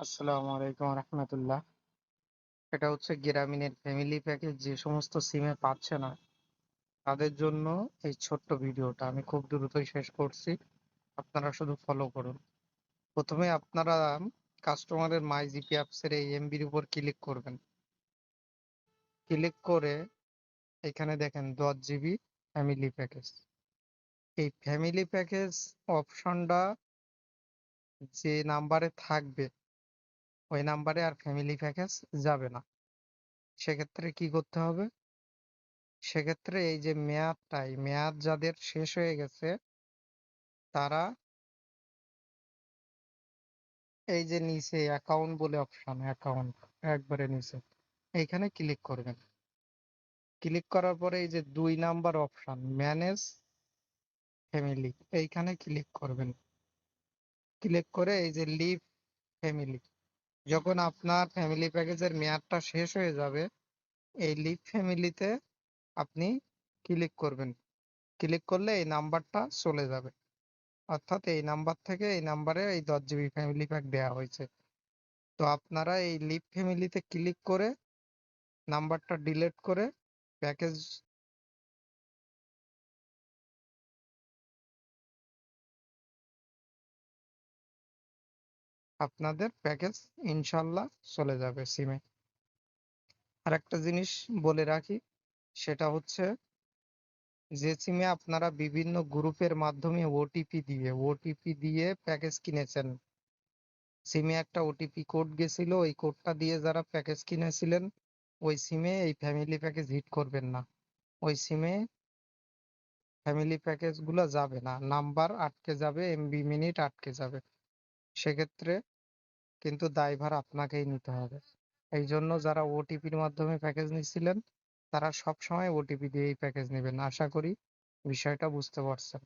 আসসালামু আলাইকুম রহমতুল্লাহ। এটা হচ্ছে গ্রামীণের ফ্যামিলি প্যাকেজ যে সমস্ত সিমে পাচ্ছে না, তাদের জন্য এই ছোট্ট ভিডিওটা আমি খুব দ্রুতই শেষ করছি। আপনারা শুধু ফলো করুন। প্রথমে আপনারা কাস্টমারের মাই জিপি অ্যাপসের এই এমবির উপর ক্লিক করবেন। ক্লিক করে এখানে দেখেন দশ জিবি ফ্যামিলি প্যাকেজ এই ফ্যামিলি প্যাকেজ অপশনটা যে নাম্বারে থাকবে ওই নাম্বারে আর ফ্যামিলি প্যাকেজ যাবে না। সেক্ষেত্রে কি করতে হবে? সেক্ষেত্রে এই যে মেয়াদটাই, মেয়াদ যাদের শেষ হয়ে গেছে, তারা এই যে নিচে অ্যাকাউন্ট বলে অপশন অ্যাকাউন্ট একবারে নিচে, এইখানে ক্লিক করবেন। ক্লিক করার পরে এই যে দুই নাম্বার অপশন ম্যানেজ ফ্যামিলি এইখানে ক্লিক করবেন। ক্লিক করে এই যে লিভ ফ্যামিলি যখন আপনার ফ্যামিলি প্যাকেজের মেয়াদটা শেষ হয়ে যাবে, এই লিভ ফ্যামিলিতে আপনি ক্লিক করবেন। ক্লিক করলে এই নাম্বারটা চলে যাবে। অর্থাৎ এই নাম্বার থেকে এই নাম্বারে এই দশ জিবি ফ্যামিলি প্যাক দেওয়া হয়েছে। তো আপনারা এই লিভ ফ্যামিলিতে ক্লিক করে নাম্বারটা ডিলিট করে প্যাকেজ আপনাদের প্যাকেজ ইনশাল্লাহ চলে যাবে সিমে আর একটা জিনিস বলে রাখি, সেটা হচ্ছে যে সিমে আপনারা বিভিন্ন গ্রুপের মাধ্যমে ওটিপি দিয়ে ওটিপি দিয়ে প্যাকেজ কিনেছেন। সিমে একটা ওটিপি কোড গেছিল, ওই কোডটা দিয়ে যারা প্যাকেজ কিনেছিলেন, ওই সিমে এই ফ্যামিলি প্যাকেজ হিট করবেন না। ওই সিমে ফ্যামিলি প্যাকেজগুলো যাবে না। নাম্বার আটকে যাবে এমবি মিনিট আটকে যাবে। সেক্ষেত্রে কিন্তু দায়ভার আপনাকেই নিতে হবে। এই জন্য যারা ওটিপির মাধ্যমে প্যাকেজ নিচ্ছিলেন, তারা সবসময় ওটিপি দিয়েই প্যাকেজ নেবেন। আশা করি বিষয়টা বুঝতে পারছেন।